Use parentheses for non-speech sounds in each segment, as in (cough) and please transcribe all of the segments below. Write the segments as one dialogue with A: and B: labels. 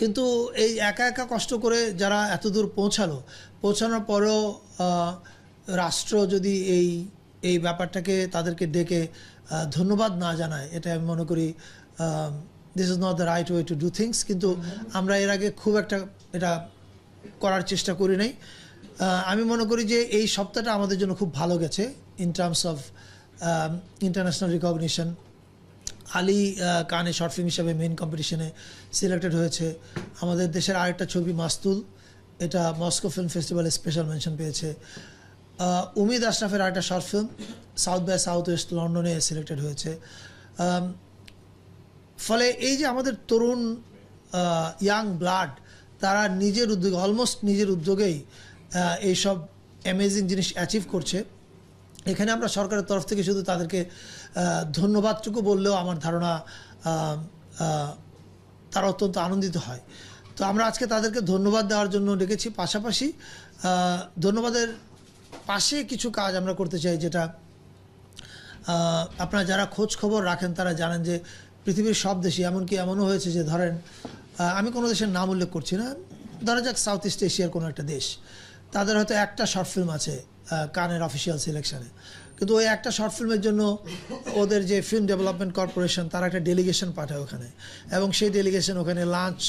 A: কিন্তু এই একা একা কষ্ট করে যারা এত দূর পৌঁছালো, পৌঁছানোর পরেও রাষ্ট্র যদি এই এই ব্যাপারটাকে তাদেরকে ডেকে ধন্যবাদ না জানায়, এটা আমি মনে করি this is not the right way to do things কিন্তু আমরা এর আগে খুব একটা এটা করার চেষ্টা করি নাই। আমি মনে করি যে এই সপ্তাহটা আমাদের জন্য খুব ভালো গেছে in terms of international recognition Ali কানে শর্ট ফিল্ম হিসাবে মেইন কম্পিটিশনে সিলেক্টেড হয়েছে। আমাদের দেশের আরেকটা ছবি, মাস্তুল, এটা মস্কো ফিল্ম ফেস্টিভ্যালে স্পেশাল মেনশন পেয়েছে। উমিদ আশরাফের আরেকটা short film South by South West লন্ডনে সিলেক্টেড হয়েছে ফলে এই যে আমাদের তরুণ ইয়াং ব্লাড তারা নিজের উদ্যোগে অলমোস্ট নিজের উদ্যোগেই এইসব অ্যামেজিং জিনিস অ্যাচিভ করছে। এখানে আমরা সরকারের তরফ থেকে শুধু তাদেরকে ধন্যবাদটুকু বললেও আমার ধারণা তারা অত্যন্ত আনন্দিত হয়। তো আমরা আজকে তাদেরকে ধন্যবাদ দেওয়ার জন্য ডেকেছি। পাশাপাশি ধন্যবাদের পাশে কিছু কাজ আমরা করতে চাই যেটা আপনারা যারা খোঁজ খবর রাখেন তারা জানেন যে পৃথিবীর সব দেশে এমনকি এমনও হয়েছে যে ধরেন আমি কোনো দেশের নাম উল্লেখ করছি না। ধরা যাক সাউথ ইস্ট এশিয়ার কোনো একটা দেশ। তাদের হয়তো একটা শর্ট ফিল্ম আছে কানের অফিসিয়াল সিলেকশনে কিন্তু ওই একটা শর্ট ফিল্মের জন্য ওদের যে ফিল্ম ডেভেলপমেন্ট কর্পোরেশন তারা একটা ডেলিগেশন পাঠায় ওখানে। এবং সেই ডেলিগেশন ওখানে লাঞ্চ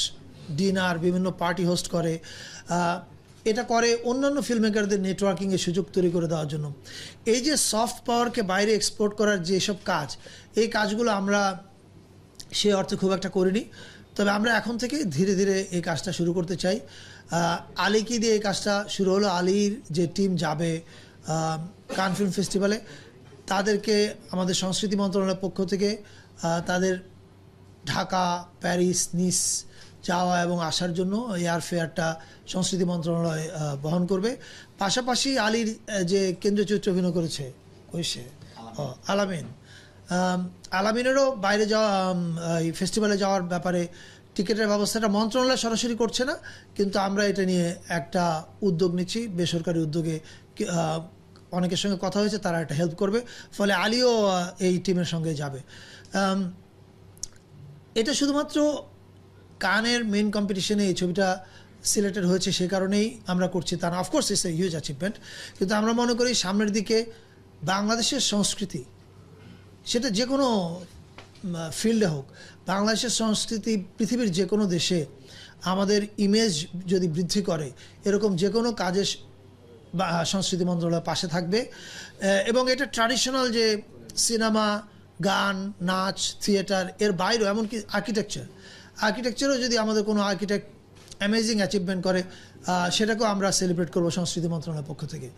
A: ডিনার বিভিন্ন পার্টি হোস্ট করে। এটা করে অন্যান্য ফিল্ম মেকারদের নেটওয়ার্কিংয়ের সুযোগ তৈরি করে দেওয়ার জন্য। এই যে সফট পাওয়ারকে বাইরে এক্সপোর্ট করার যেসব কাজ, এই কাজগুলো আমরা সে অর্থে খুব একটা করিনি। তবে আমরা এখন থেকে ধীরে ধীরে এই কাজটা শুরু করতে চাই। আলীকে দিয়ে এই কাজটা শুরু হলো। আলীর যে টিম যাবে কান ফিল্ম ফেস্টিভ্যালে তাদেরকে আমাদের সংস্কৃতি মন্ত্রণালয়ের পক্ষ থেকে তাদের ঢাকা প্যারিস নিস যাওয়া এবং আসার জন্য এয়ার ফেয়ারটা সংস্কৃতি মন্ত্রণালয় বহন করবে। পাশাপাশি আলীর যে কেন্দ্রীয় চরিত্রে অভিনয় করেছে ওই সে? আলামিন। আলামিনেরও বাইরে যাওয়া এই ফেস্টিভ্যালে যাওয়ার ব্যাপারে টিকিটের ব্যবস্থাটা মন্ত্রণালয় সরাসরি করছে না, কিন্তু আমরা এটা নিয়ে একটা উদ্যোগ নিচ্ছি। বেসরকারি উদ্যোগে অনেকের সঙ্গে কথা হয়েছে, তারা একটা হেল্প করবে। ফলে আলীও এই টিমের সঙ্গে যাবে। এটা শুধুমাত্র কানের মেন কম্পিটিশনে এই ছবিটা সিলেক্টেড হয়েছে সে কারণেই আমরা করছি তা না। Of course it's a huge achievement কিন্তু আমরা মনে করি সামনের দিকে বাংলাদেশের সংস্কৃতি, সেটা যে কোনো ফিল্ডে হোক, বাংলাদেশের সংস্কৃতি পৃথিবীর যে কোনো দেশে আমাদের ইমেজ যদি বৃদ্ধি করে, এরকম যে কোনো কাজে সংস্কৃতি মন্ত্রণালয় পাশে থাকবে। এবং এটা ট্র্যাডিশনাল যে সিনেমা গান, নাচ থিয়েটার এর বাইরেও, এমনকি আর্কিটেকচার আর্কিটেকচারও যদি আমাদের কোনো আর্কিটেক্ট অ্যামেজিং অ্যাচিভমেন্ট করে সেটাকেও আমরা সেলিব্রেট করব সংস্কৃতি মন্ত্রণালয়ের পক্ষ থেকে।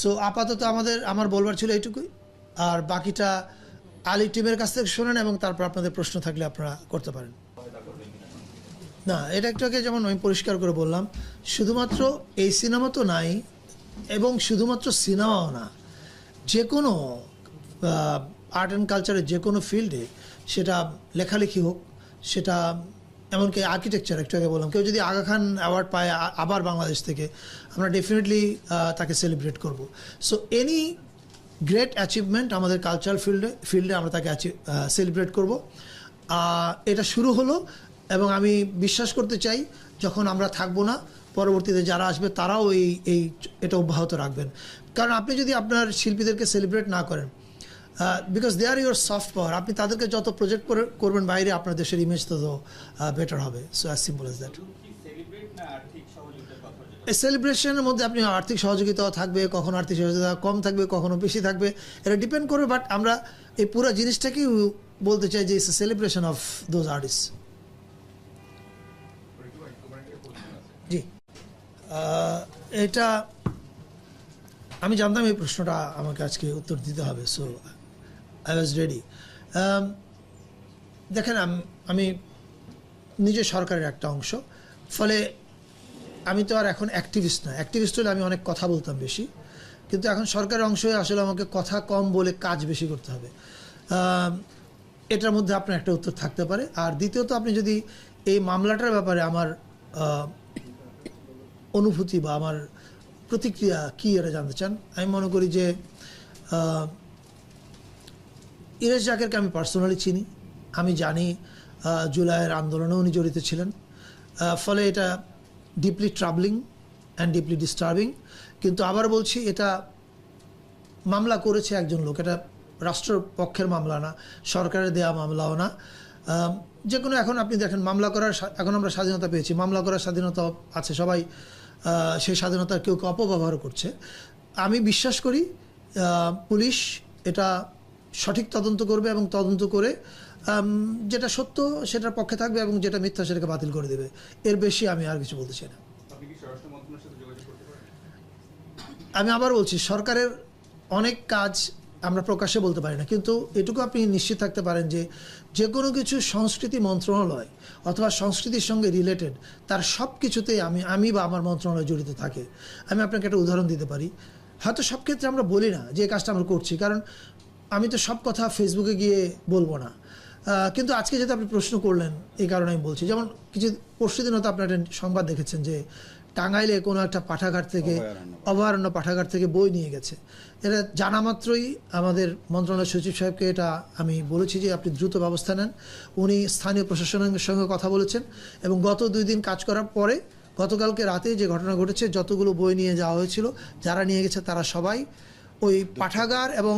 A: সো আপাতত আমাদের, আমার বলবার ছিল এইটুকুই। আর বাকিটা আলী টিমের কাছ থেকে শোনেন এবং তারপর আপনাদের প্রশ্ন থাকলে আপনারা করতে পারেন। না, এটা একটু আগে যেমন আমি পরিষ্কার করে বললাম, শুধুমাত্র এই সিনেমা তো নাই এবং শুধুমাত্র সিনেমাও না যে কোনো আর্ট অ্যান্ড কালচারের যে কোনো ফিল্ডে সেটা লেখালেখি হোক, সেটা, এমনকি আর্কিটেকচার একটু আগে বললাম, কেউ যদি আগা খান অ্যাওয়ার্ড পায় আবার বাংলাদেশ থেকে, আমরা ডেফিনেটলি তাকে সেলিব্রেট করব। সো এনি গ্রেট অ্যাচিভমেন্ট আমাদের কালচারাল ফিল্ডে ফিল্ডে আমরা তাকে সেলিব্রেট করব। এটা শুরু হলো এবং আমি বিশ্বাস করতে চাই যখন আমরা থাকব না, পরবর্তীতে যারা আসবে তারাও এই এই, এটা অব্যাহত রাখবেন। কারণ আপনি যদি আপনার শিল্পীদেরকে সেলিব্রেট না করেন because they are your soft power আপনি তাদেরকে যত প্রজেক্ট করবেন বাইরে আপনার দেশের ইমেজ তত বেটার হবে। So as simple as that সেলিব্রেশনের মধ্যে আপনি আর্থিক সহযোগিতাও থাকবে, কখনো আর্থিক সহযোগিতা কম থাকবে, কখনো বেশি থাকবে। এটা ডিপেন্ড করবে বাট আমরা এই পুরো জিনিসটাকেই বলতে চাই যে it's celebration of those artist জি। এটা আমি জানতাম এই প্রশ্নটা, আমাকে আজকে উত্তর দিতে হবে সো আই ওয়াজ রেডি দেখেন, আমি নিজে সরকারের একটা অংশ, ফলে আমি তো আর এখন অ্যাক্টিভিস্ট না অ্যাক্টিভিস্ট হলে আমি অনেক কথা বলতাম বেশি। কিন্তু এখন সরকারের অংশ হয়ে আসলে আমাকে কথা কম বলে কাজ বেশি করতে হবে। এটার মধ্যে আপনার একটা উত্তর থাকতে পারে। আর দ্বিতীয়ত, আপনি যদি এই মামলাটার ব্যাপারে আমার অনুভূতি বা আমার প্রতিক্রিয়া কী এটা জানতে চান, আমি মনে করি যে ইরেশ জাকেরকে আমি পার্সোনালি চিনি। আমি জানি জুলাইয়ের আন্দোলনে উনি জড়িত ছিলেন। ফলে এটা deeply troubling and deeply disturbing কিন্তু আবার বলছি, এটা মামলা করেছে একজন লোক, এটা রাষ্ট্র পক্ষের মামলা না, সরকারের দেয়া মামলাও না। যে কোনো এখন আপনি দেখেন, মামলা করার এখন আমরা স্বাধীনতা পেয়েছি, মামলা করার স্বাধীনতা আছে সবাই সেই স্বাধীনতার কেউ কেউ অপব্যবহার করছে। আমি বিশ্বাস করি পুলিশ এটা সঠিক তদন্ত করবে এবং তদন্ত করে যেটা সত্য সেটার পক্ষে থাকবে এবং যেটা মিথ্যা সেটাকে বাতিল করে দেবে। এর বেশি আমি আর কিছু বলতে চাই না। আমি আবার বলছি সরকারের অনেক কাজ আমরা প্রকাশ্যে বলতে পারি না। কিন্তু এটুকু আপনি নিশ্চিত থাকতে পারেন যে যে কোনো কিছু সংস্কৃতি মন্ত্রণালয় অথবা সংস্কৃতির সঙ্গে রিলেটেড তার সব কিছুতেই আমি আমি বা আমার মন্ত্রণালয় জড়িত থাকে। আমি আপনাকে একটা উদাহরণ দিতে পারি। হয়তো সব ক্ষেত্রে আমরা বলি না যে কাজটা আমরা করছি। কারণ আমি তো সব কথা ফেসবুকে গিয়ে বলব না। কিন্তু আজকে যেহেতু আপনি প্রশ্ন করলেন এই কারণে আমি বলছি। যেমন কিছু পরশু দিনও তো আপনার একটা সংবাদ দেখেছেন যে টাঙ্গাইলে কোনো একটা পাঠাগার থেকে অভয়ারণ্য। পাঠাগার থেকে বই নিয়ে গেছে। এটা জানা মাত্রই আমাদের মন্ত্রণালয় সচিব সাহেবকে এটা আমি বলেছি যে আপনি দ্রুত ব্যবস্থা নেন। উনি স্থানীয় প্রশাসনের সঙ্গে কথা বলেছেন এবং গত দুই দিন কাজ করার পরে গতকালকে রাতে যে ঘটনা ঘটেছে যতগুলো বই নিয়ে যাওয়া হয়েছিল যারা নিয়ে গেছে তারা সবাই ওই পাঠাগার এবং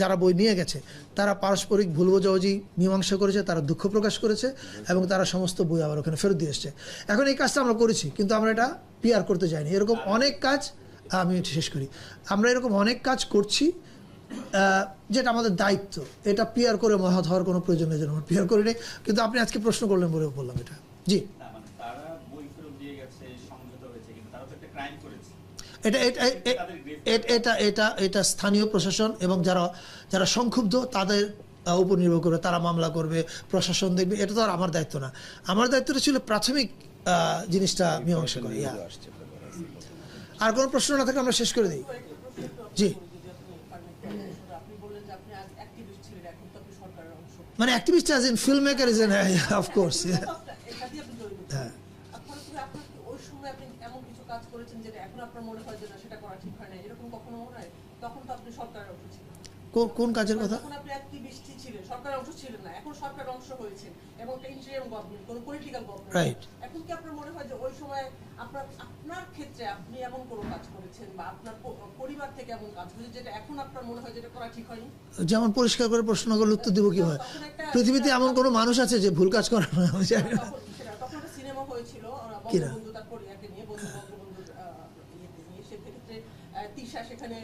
A: যারা বই নিয়ে গেছে তারা পারস্পরিক ভুল বোঝাবুঝি মীমাংসা করেছে তারা দুঃখ প্রকাশ করেছে এবং তারা সমস্ত বই আবার ওখানে ফেরত দিয়ে এসছে। এখন এই কাজটা আমরা করেছি কিন্তু আমরা এটা পিআর করতে যাইনি। এরকম অনেক কাজ আমি এটা শেষ করি। আমরা এরকম অনেক কাজ করছি যেটা আমাদের দায়িত্ব। এটা পিয়ার করে মহৎ হওয়ার কোনো প্রয়োজন নেই আমরা পিআর করি নাই। কিন্তু আপনি আজকে প্রশ্ন করলেন বলে বললাম এটা। জি।
B: মানে
A: এটা এটা এটা এটা এটা স্থানীয় প্রশাসন এবং যারা যারা সংক্ষুব্ধ, তাদের উপর নির্ভর করবে, তারা মামলা করবে, প্রশাসন দেখবে। এটা তো আর আমার দায়িত্ব না। আমার দায়িত্বটা ছিল প্রাথমিক জিনিসটা মীমাংসা করা। আর কোনো প্রশ্ন না থাকলে আমরা শেষ করে দিই। জি। মানে activist as in film maker is of course
C: দিয়ে আপনি
A: হ্যাঁ।
C: আপনি
A: কোন কাজের কথা?
C: এখন কি আপনার মনে হয় যে ওই সময় আপনার আপনার ক্ষেত্রে আপনি এমন কোনো কাজ করেছেন বা আপনার পরিবার থেকে এমন কাজ হয়েছে যেটা এখন আপনার মনে হয় যেটা করা ঠিক হয়নি?
A: যেমন পরিষ্কার করে প্রশ্ন করলে উত্তর দিব কি হয়? পৃথিবীতে এমন কোনো মানুষ আছে যে ভুল কাজ করে না? আমি জানি না।
C: তখন সেটা তখন একটা সিনেমা হয়েছিল
A: কিনা?
C: বঙ্গবন্ধু তার পরিবারকে নিয়ে বন্ধু বঙ্গবন্ধুর আহ, ইয়েকে নিয়ে সেক্ষেত্রে আহ, তিশা সেখানে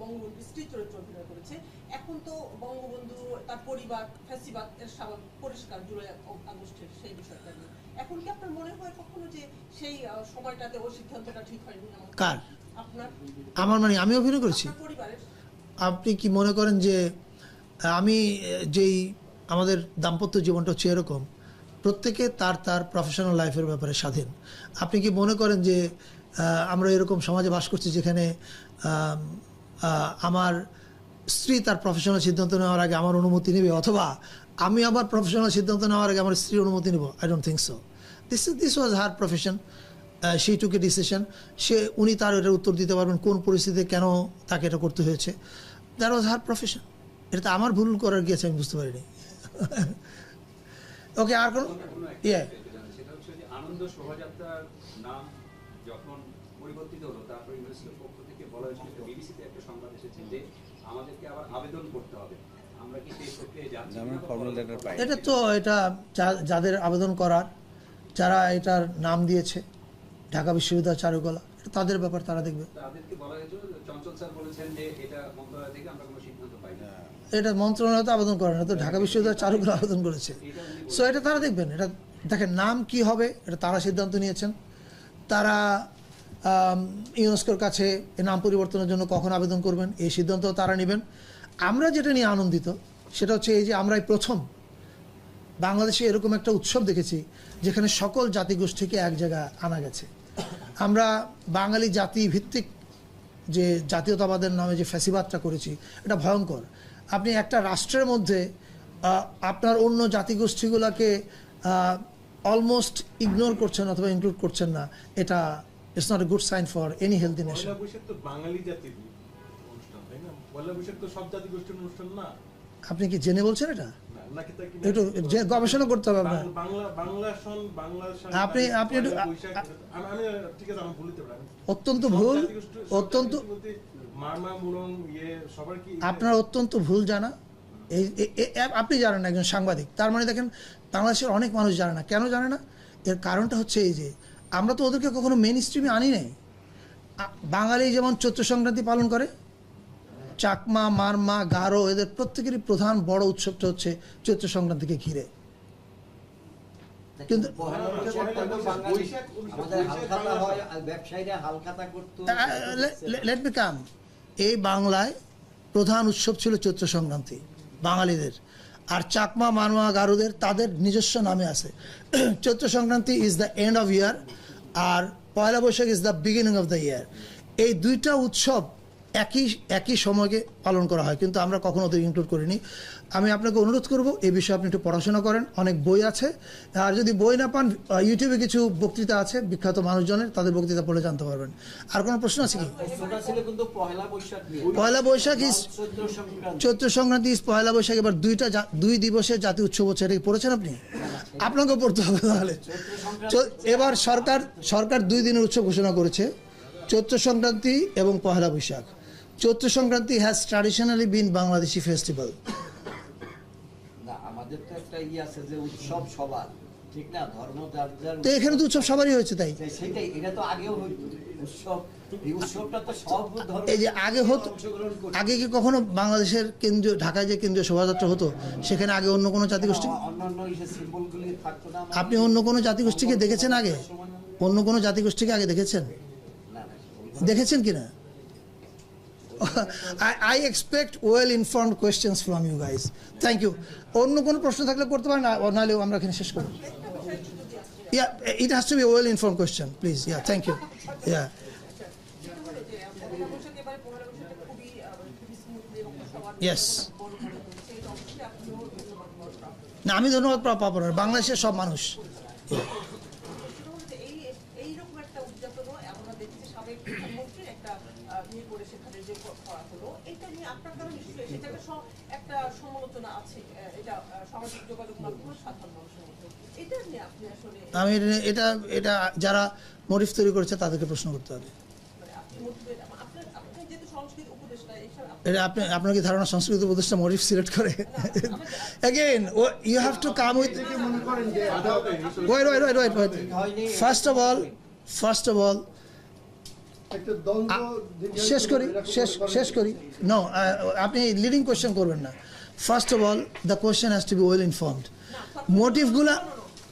C: বঙ্গবন্ধু স্ত্রী চরিত্র অভিনয় করেছে। এখন তো বঙ্গবন্ধু তার পরিবার ফ্যাসিবাদ এর স্বাভাবিক পরিষ্কার জুলাই আগস্টের সেই বিষয়টা নিয়ে। এখন কি আপনার মনে হয় কখনো যে সেই সময়টাতে ওই সিদ্ধান্তটা ঠিক হয়নি? আমার?
A: কার?
C: আপনার।
A: আমার মানে আমি অভিনয় করেছি। আপনি কি মনে করেন যে আমি যেই আমাদের দাম্পত্য জীবনটা হচ্ছে এরকম প্রত্যেকে তার তার প্রফেশনাল লাইফের ব্যাপারে স্বাধীন। আপনি কি মনে করেন যে আমরা এরকম সমাজে বাস করছি যেখানে আমার স্ত্রী তার প্রফেশনাল সিদ্ধান্ত নেওয়ার আগে আমার অনুমতি নেবে অথবা আমি আমার প্রফেশনাল সিদ্ধান্ত নেওয়ার আগে আমার স্ত্রীর অনুমতি নেব। I don't think so this this was her profession she took a decision সে উনি তার এটার উত্তর দিতে পারবেন কোন পরিস্থিতিতে কেন তাকে এটা করতে হয়েছে। দ্যাট ওয়াজ হার প্রফেশন এটা তো আমার ভুল করার গিয়েছে আমি বুঝতে পারিনি। (laughs) ওকে আর কোনো ইয়ে
D: আনন্দ শোভাযাত্রার নাম যখন পরিবর্তিত হলো তারপর ইউনেস্কোর পক্ষ থেকে বলা হয়েছিল বিবিসিতে একটা সংবাদ এসেছে যে আমাদেরকে আবার আবেদন করতে হবে।
A: এটা তো এটা যা- যাদের আবেদন করার যারা এটার নাম দিয়েছে ঢাকা বিশ্ববিদ্যালয় চারুকলা এটা তাদের ব্যাপার তারা দেখবে।
D: তাদেরকে বলা হয়েছিল চঞ্চল স্যার বলেছেন যে এটা মন্ত্রণালয় থেকে আমরা কোনো সিদ্ধান্ত পাই না
A: এটা মন্ত্রণালয় তো আবেদন করে না তো ঢাকা বিশ্ববিদ্যালয় চারুকলা আবেদন করেছে। সো এটা তারা দেখবেন এটা দেখেন নাম কি হবে এটা তারা সিদ্ধান্ত নিয়েছেন। তারা ইউনেস্কোর কাছে নাম পরিবর্তনের জন্য কখন আবেদন করবেন, এই সিদ্ধান্ত তারা নেবেন। আমরা যেটা নিয়ে আনন্দিত, সেটা হচ্ছে এই যে আমরাই প্রথম বাংলাদেশে এরকম একটা উৎসব দেখেছি, যেখানে সকল জাতিগোষ্ঠীকে এক জায়গায় আনা গেছে। আমরা বাঙালি জাতি ভিত্তিক যে জাতীয়তাবাদের নামে যে ফ্যাসিবাদটা করেছি, এটা ভয়ঙ্কর। আপনি একটা রাষ্ট্রের মধ্যে আপনার অন্য জাতিগোষ্ঠীগুলোকে অলমোস্ট ইগনোর করছেন অথবা ইনক্লুড করছেন না এটা it's not a good sign for any healthy nation
E: Bengali জাতির
A: আপনি কি জেনে বলছেন এটা? একটু গবেষণা করতে হবে আপনার। আপনি- আপনি অত্যন্ত ভুল অত্যন্ত
F: ইয়ে
A: আপনার অত্যন্ত ভুল জানা। এই আপনি জানেন একজন সাংবাদিক। তার মানে দেখেন বাংলাদেশের অনেক মানুষ জানে না। কেন জানে না? এর কারণটা হচ্ছে এই যে আমরা তো ওদেরকে কখনো মেন স্ট্রিমে আনি নাই। বাঙালি যেমন চৈত্র সংক্রান্তি পালন করে চাকমা মারমা গারো এদের প্রত্যেকেরই প্রধান বড় উৎসবটা হচ্ছে চৈত্র সংক্রান্তিকে ঘিরে। কিন্তু-
E: হয়
A: লেট মি কাম এই বাংলায় প্রধান উৎসব ছিল চৈত্র সংক্রান্তি বাঙালিদের। আর চাকমা, মানুয়া, গারুদের তাদের নিজস্ব নামে আছে। Chaitra Sankranti is the end of year R Poila Baishakh is the beginning of the year এই দুইটা উৎসব একই একই সময়কে পালন করা হয়, কিন্তু আমরা কখনো ওদের ইনক্লুড করিনি। আমি আপনাকে অনুরোধ করব এই বিষয়ে আপনি একটু পড়াশোনা করেন। অনেক বই আছে। আর যদি বই না পান ইউটিউবে কিছু বক্তৃতা আছে বিখ্যাত মানুষজনের তাদের বক্তৃতা পড়ে জানতে পারবেন। আর কোনো প্রশ্ন আছে কি? পয়লা বৈশাখ is
E: চৈত্র সংক্রান্তি।
A: সংক্রান্তি পয়লা বৈশাখ এবার দুইটা দুই দিবসের জাতীয় উৎসব হচ্ছে এটা কি পড়েছেন আপনি? আপনাকেও পড়তে হবে তাহলে। এবার সরকার সরকার দুই দিনের উৎসব ঘোষণা করেছে চৈত্র সংক্রান্তি এবং Pohela Boishakh. Chaitra Sankranti has traditionally been Bangladeshi festival
E: আমাদের তো একটা ই আছে যে উৎসব সবার ঠিক না? ধর্ম যার যার
A: তো এখানে তো উৎসব সবারই হয়েছে তাই।
E: সেটাই এটা তো আগেও হইতো। উৎসব এই
A: যে আগে হতো আগে কি কখনো বাংলাদেশের কেন্দ্রীয় ঢাকায় যে কেন্দ্রীয় শোভাযাত্রা হতো সেখানে আগে অন্য কোনো জাতিগোষ্ঠী? আপনি অন্য কোনো জাতিগোষ্ঠীকে দেখেছেন আগে? অন্য কোনো জাতিগোষ্ঠীকে আগে দেখেছেন? দেখেছেন কিনা? I expect well informed questions from you guys thank you অন্য কোনো প্রশ্ন থাকলে করতে পারেন নাহলেও আমরা এখানে শেষ করব। Yeah it has to be well inform question please yeah thank you yeah
C: প্রাপ্য।
A: না, আমি ধন্যবাদ পাবো না বাংলাদেশের সব মানুষ
C: সেটা হলো যে এই এইরকম একটা উদযাপনও আমরা দেখছি সাবেক প্রধানমন্ত্রীর একটা আহ, ইয়ে করে সেখানে যে ক- করা হলো এটা নিয়ে আপনার কারণ নিশ্চয়ই সেটা একটা স- একটা সমালোচনা আছে আহ, এটা আহ, সামাজিক যোগাযোগ মাধ্যমে সাধারণ মানুষের মধ্যে এটা নিয়ে আপনি আসলে
A: আমি এটা- এটা যারা মরিফ তৈরি করেছে তাদেরকে প্রশ্ন করতে হবে।
C: মানে আপনি
A: এটা আপনি আপনার কি ধারণা সংস্কৃত উপদেষ্টা মরিফ সিলেক্ট করে? Again you have to come with
F: মনে
A: wait wait wait wait wait first of all first of all শেষ করি শেষ শেষ করি। নো আপনি লিডিং কোয়েশ্চেন করবেন না। First of all the question has to be well informed মোটিভগুলা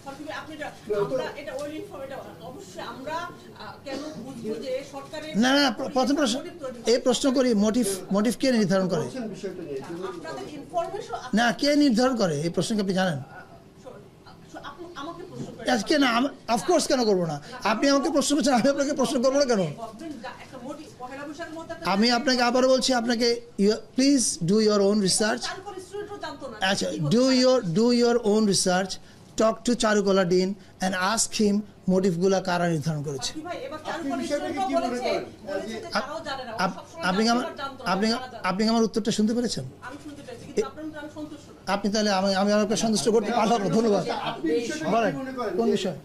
C: সরকারি আপনি এটা- আমরা এটা ওয়েল ইনফর্ম এটা অবশ্যই আমরা আহ, কেন বুঝব যে সরকারের
A: না না প্রথম প্রশ্ন এই প্রশ্ন করি মোটিভ মোটিভ কে নির্ধারণ করে? না কে নির্ধারণ করে? এই প্রশ্নকে আপনি জানেন?
C: প্রশ্ন
A: আজকে না অফকোর্স কেন করব না? আপনি আমাকে প্রশ্ন করছেন আমি আপনাকে প্রশ্ন করব না কেন? আমি আপনাকে আবারও বলছি আপনাকে please do your own research আচ্ছা do. Your do your own research talk to Charukala dean and ask him মোটিভগুলা কারা নির্ধারণ করেছে।
C: বাকি ভাই, এবার
F: আপনি
A: আমার আপনি আপনি কি আমার উত্তরটা শুনতে পেরেছেন?
C: আমি শুনতে পেয়েছি, কিন্তু আপনার মধ্যে আমি সন্তুষ্ট না।
A: আপনি তাহলে আমি আমি আমাকে সন্তুষ্ট করতে পারলাম ধন্যবাদ। বলেন, কোন বিষয়?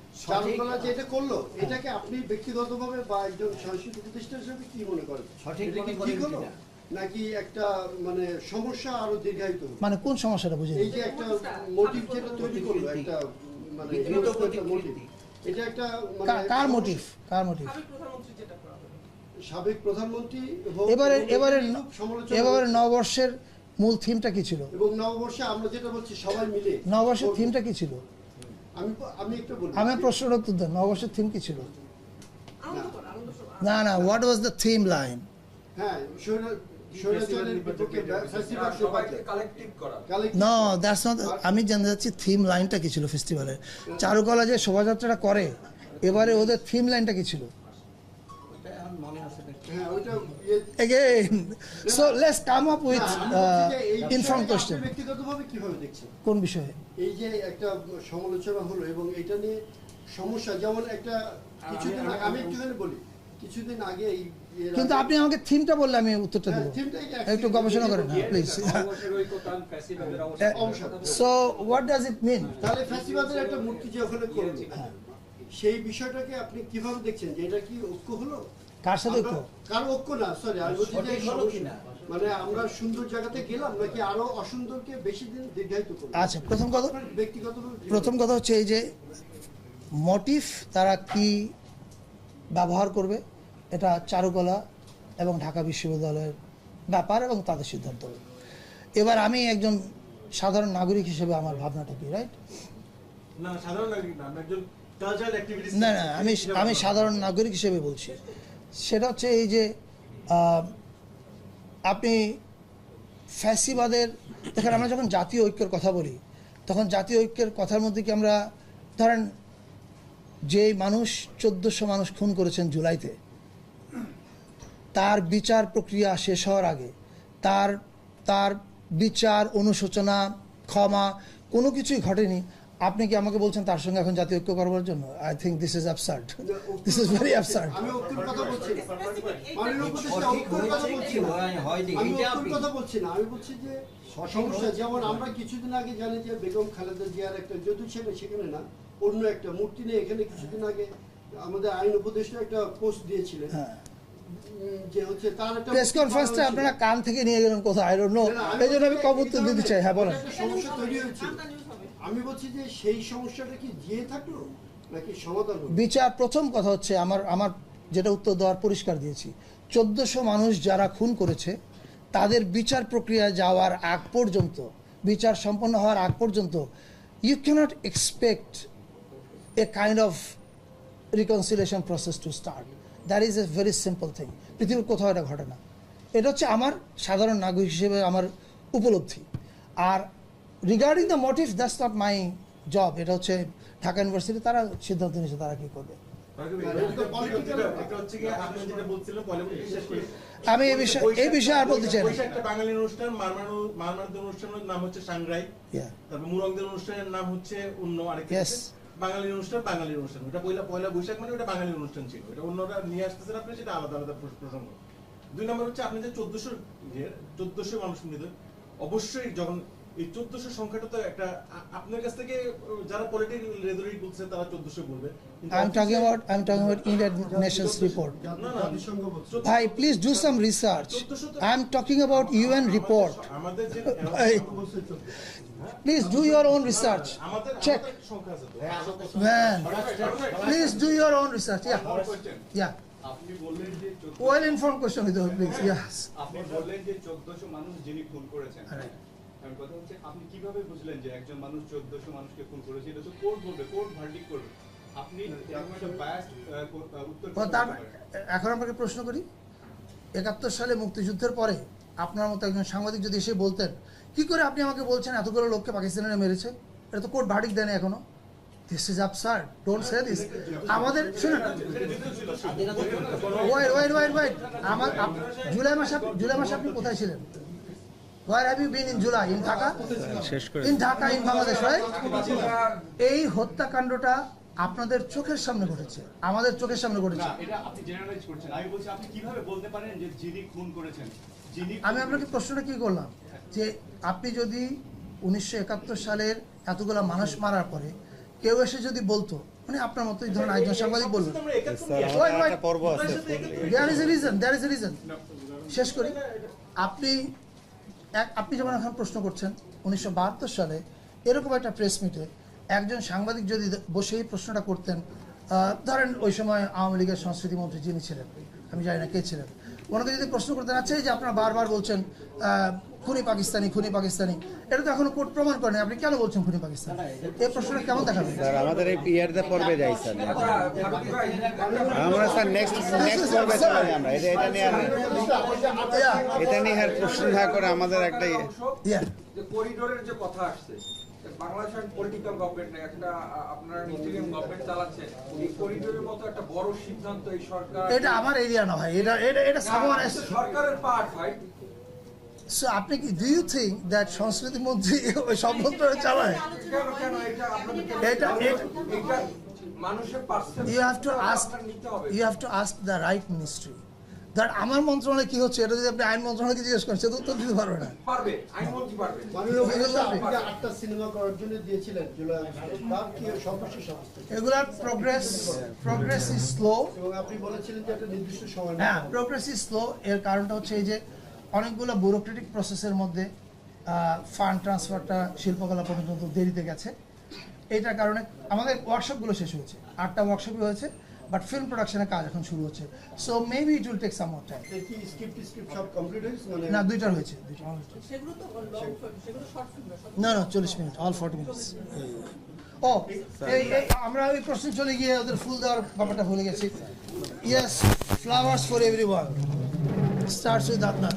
F: এটাকে আপনি ব্যক্তিগতভাবে বা একজন সাংস্কৃতিক প্রতিষ্ঠান হিসেবে কি মনে করেন?
E: সঠিক
F: নাকি একটা মানে সমস্যা আরও দীর্ঘায়িত
A: মানে কোন সমস্যাটা বুঝে
F: এই যে একটা মোটিভ যেটা তৈরি করল একটা মানে এটা একটা মানে
A: কার মোটিভ কার মোটিভ
C: সাবেক প্রধানমন্ত্রী
A: এবারে এবারে এবারে নববর্ষের মূল থিমটা কি ছিল?
F: এবং নববর্ষে আমরা যেটা বলছি সবাই মিলে
A: নববর্ষের থিমটা কি ছিল?
F: আমি আমি একটু বলি।
A: আমি প্রশ্নের উত্তর দেন। নববর্ষের থিম কি ছিল। না না what was the theme line
F: হ্যাঁ
A: নো দ্যাটস নট আমি জানতে চাচ্ছি থিম লাইনটা কি ছিল ফেস্টিভ্যালের চারুকলা যে শোভাযাত্রাটা করে এবারে ওদের থিম লাইনটা কি ছিল?
E: ওটা এখন মনে আছে না।
F: হ্যাঁ ইয়ে
A: again so let's come up with
F: না, আমি বলছি
A: uh, informed question.
F: ব্যক্তিগতভাবে কীভাবে দেখছেন
A: কোন বিষয়ে?
F: এই যে একটা সমালোচনা হলো এবং এটা নিয়ে সমস্যা যেমন একটা কিছুদিন আগে আমি একটুখানি বলি। কিছুদিন আগে
A: কিন্তু আপনি আমাকে থিমটা বললে আমি উত্তরটা
F: হ্যাঁ,
A: দেবো। একটু গবেষণা করেন হ্যাঁ please so what does it mean
F: তাহলে ফ্যাসিবাদের একটা মূর্তি যে ওখানে করল সেই বিষয়টাকে আপনি কীভাবে দেখছেন যে এটা কি ঐক্য হলো?
A: কার সাথে ঐক্য?
F: কার ঐক্য না? সরি আমি বলছি যে
E: হলো কিনা?
F: মানে আমরা সুন্দর জায়গাতে গেলাম নাকি আরও অসুন্দরকে বেশি দিন দীর্ঘায়িত করব
A: আচ্ছা প্রথম কথা
F: ব্যক্তিগত
A: প্রথম কথা হচ্ছে এই যে মোটিভ তারা কি ব্যবহার করবে এটা চারুকলা এবং ঢাকা বিশ্ববিদ্যালয়ের ব্যাপার এবং তাদের সিদ্ধান্ত। এবার আমি একজন সাধারণ নাগরিক হিসেবে আমার ভাবনাটা কি রাইট
G: না না আমি
A: না না আমি সাধারণ নাগরিক হিসেবে বলছি। সেটা হচ্ছে এই যে আপনি ফ্যাসিবাদের দেখেন আমরা যখন জাতীয় ঐক্যের কথা বলি তখন জাতীয় ঐক্যের কথার মধ্যে কি আমরা ধরেন যে মানুষ চোদ্দশো মানুষ খুন করেছেন জুলাইতে তার বিচার প্রক্রিয়া শেষ হওয়ার আগে তার তার বিচার অনুশোচনা ক্ষমা কোনো কিছুই ঘটেনি। আপনি কি আমাকে বলছেন তার সঙ্গে এখন জাতীয় ঐক্য করবার জন্য? I think this is absurd this is very absurd
F: আমি বলছি না। মাননীয় উপদেষ্টা
E: সঠিক
F: ঐক্যের কথা
E: হয়েছে
F: বলছি
E: কি
F: না।
E: হয়নি
F: আমি
E: এইটা
F: ঐক্যের
E: আপনি
F: কথা বলছি না। আমি বলছি যে সমস্যা যেমন আমরা কিছুদিন আগে জানি যে বেগম খালেদা জিয়ার একটা যদু ছেলে সেখানে না। অন্য একটা মূর্তি নিয়ে এখানে কিছুদিন আগে আমাদের আইন উপদেষ্টা একটা পোস্ট দিয়েছিলেন।
A: হ্যাঁ। প্রেস কনফারেন্সটা আপনারা কান থেকে নিয়ে গেলেন আই নো এই জন্য আমি কম দিতে চাই হ্যাঁ বলেন।
F: একটা সমস্যা তৈরি হয়েছিল।
C: আমরা নিউজ হবে
F: আমি বলছি যে সেই সমস্যাটা কি জিয়ে থাকল নাকি সমাধান
A: বিচার প্রথম কথা হচ্ছে আমার আমার যেটা উত্তর দেওয়ার পরিষ্কার দিয়েছি। চোদ্দশো মানুষ যারা খুন করেছে তাদের বিচার প্রক্রিয়া যাওয়ার আগ পর্যন্ত বিচার সম্পন্ন হওয়ার আগ পর্যন্ত you can't expect a kind of reconciliation process to start that is a very simple thing পৃথিবীর কোথাও এটা ঘটে না। এটা হচ্ছে আমার সাধারণ নাগরিক হিসেবে আমার উপলব্ধি। আর regarding the motive that's not my job এটা হচ্ছে ঢাকা ইউনিভার্সিটি তারা সিদ্ধান্ত নিয়েছে তারা কি করবে। আমি এই বিষয়ে এই বিষয়ে আর বলতে চাই না।
G: একটা বাঙালি অনুষ্ঠান মারমানু মারমানদের অনুষ্ঠানের নাম হচ্ছে সাংরাই. তারপর মুরংদের অনুষ্ঠানের নাম হচ্ছে অন্য আরেকটা
A: Yes.
G: হচ্ছে বাঙালি অনুষ্ঠান, বাঙালির অনুষ্ঠান ওটা পয়লা পয়লা বৈশাখ মানে ওটা বাঙালির অনুষ্ঠান ছিল এটা অন্যরা নিয়ে আসতেছেন আপনি, সেটা আলাদা আলাদা প্রস- প্রসঙ্গ দুই নম্বর হচ্ছে আপনি যে চোদ্দশো চোদ্দশো মানুষ মৃত অবশ্যই যখন এই চোদ্দশো সংখ্যাটা তো একটা আপনার কাছ থেকে যারা পলিটিক্যাল রেদরিক বলছে তারা চোদ্দশো বলবে। কিন্তু
A: I am talking about I am talking about Indian nations report ভাই please do some research I am talking about UN report
G: আমাদের যে
A: please do your own research check man please do your own research yeah yeah
D: আপনি বললেন যে
A: well inform question with please yes
D: আপনি বললেন যে চোদ্দশো মানুষ যিনি খুন করেছেন এখন কথা হচ্ছে আপনি কীভাবে বুঝলেন যে একজন মানুষ চোদ্দশো মানুষকে খুন করেছে? এটা তো কোর্ট বলবে কোর্ট ভার্ডিক করবে। আপনি একটা biased, উত্তর
A: এখন আপনাকে প্রশ্ন করি একাত্তর সালে মুক্তিযুদ্ধের পরে আপনার মতো একজন সাংবাদিক যদি এসে বলতেন কি করে আপনি আমাকে বলছেন এতগুলো লোককে পাকিস্তানিরা মেরেছে? এটা তো কোর্ট ভার্ডিক দেয়নি এখনও। This is absurd don't say this আমাদের শুনুন। ওয়েট ওয়েট ওয়াইট ওয়াইট আমার জুলাই মাসে জুলাই মাসে আপনি কোথায় ছিলেন? Where have you been in July in Dhaka in Dhaka in Bangladesh right এই হত্যাকাণ্ডটা আপনাদের চোখের সামনে ঘটেছে আমাদের চোখের সামনে ঘটেছে
D: না এটা আপনি জেনারেলাইজ করছেন আমি বলছি আপনি কীভাবে বলতে পারেন যে যিনি খুন করেছেন যিনি খুন
A: আমি আপনাকে প্রশ্নটা কি করলাম যে আপনি যদি উনিশশো একাত্তর সালের এতগুলো মানুষ মারার পরে কেউ এসে যদি বলতো মানে আপনার মতো এই ধরনের একজন সাংবাদিক বলবেন there is a reason there is a reason শেষ করি আপনি এক আপনি যেমন এখন প্রশ্ন করছেন, উনিশশো বাহাত্তর সালে এরকম একটা প্রেস মিটে একজন সাংবাদিক যদি বসে এই প্রশ্নটা করতেন ধরেন ওই সময় আওয়ামী লীগের সংস্কৃতি মন্ত্রী যিনি ছিলেন, আমি জানি না কে ছিলেন, ওনাকে যদি প্রশ্ন করতেন আচ্ছা যে আপনারা বারবার বলছেন খুনি পাকিস্তানি খুনি পাকিস্তানি। এটা তো এখনও কোর্ট প্রমাণ করেনি। আপনি কেন বলছেন খুনি পাকিস্তানি? এই প্রশ্নটা কেমন দেখাবেন?
H: স্যার আমাদের এই ইয়ারতে পর্বে যাই স্যার আমরা স্যার নেক্সট নেক্সট পর্বে চলে যাই আমরা এটা এটা নিয়ে
A: Yeah,
H: এটা নিয়ে আর প্রশ্ন না করে আমাদের একটা ইয়ে-
I: যে করিডোরের যে কথা আসছে বাংলাদেশ পলিটিক্যাল গভর্নমেন্ট না একটা আপনারা ইন্টারিয়াম গভর্নমেন্ট চালাচ্ছে এই করিডোরের মতো একটা বড় সিদ্ধান্ত এই সরকার
A: এটা আমার এরিয়া না ভাই। এটা এটা এটা
I: সরকারের পার্ট ভাই।
A: সো আপনি কি ডু ইউ থিঙ্ক দ্যাট সংস্কৃতি মন্ত্রী ওই সব মন্ত্রণালয় চালায়
I: কেন কেন এটা
A: to ask
I: নিতে হবে
A: you have to ask the right ministry. That আমার মন্ত্রণালয়ে কি হচ্ছে? এটা যদি আপনি আইন মন্ত্রণালয়কে জিজ্ঞেস করেন সে তো উত্তর দিতে পারবে না।
I: পারবে আইনমন্ত্রী পারবে।
F: মাননীয় উপদেষ্টা,
I: পারবে।
F: আটটা সিনেমা করার জন্য দিয়েছিলেন জুলাই তার কি সর্বশেষ অবস্থা?
A: এগুলার প্রোগ্রেস প্রোগ্রেস ইজ স্লো
F: এবং আপনি বলেছিলেন যে একটা নির্দিষ্ট সময়
A: হ্যাঁ প্রোগ্রেস ইজ স্লো এর কারণটা হচ্ছে এই যে অনেকগুলো ব্যুরোক্রেটিক প্রসেসের মধ্যে ফান্ড ট্রান্সফারটা শিল্পকলা পর্যন্ত দেরিতে গেছে। এইটার কারণে আমাদের ওয়ার্কশপগুলো শেষ হয়েছে। আটটা ওয়ার্কশপই হয়েছে বাট ফিল্ম প্রোডাকশনের কাজ এখন শুরু হচ্ছে। So maybe it will take some more time
F: কি স্ক্রিপ্ট স্ক্রিপ্ট সব কমপ্লিট হয়েছে মানে?
A: না দুইটার হয়েছে দুইটা। হয়েছে
C: সেগুলো তো লং সেগুলো শর্ট ফিল্ম
A: না না চল্লিশ মিনিট অল ফর্টি মিনিটস ও আমরা ওই প্রশ্ন চলে গিয়ে ওদের ফুল দেওয়ার ব্যাপারটা ভুলে গেছি। Yes flowers for everyone starts with আপনার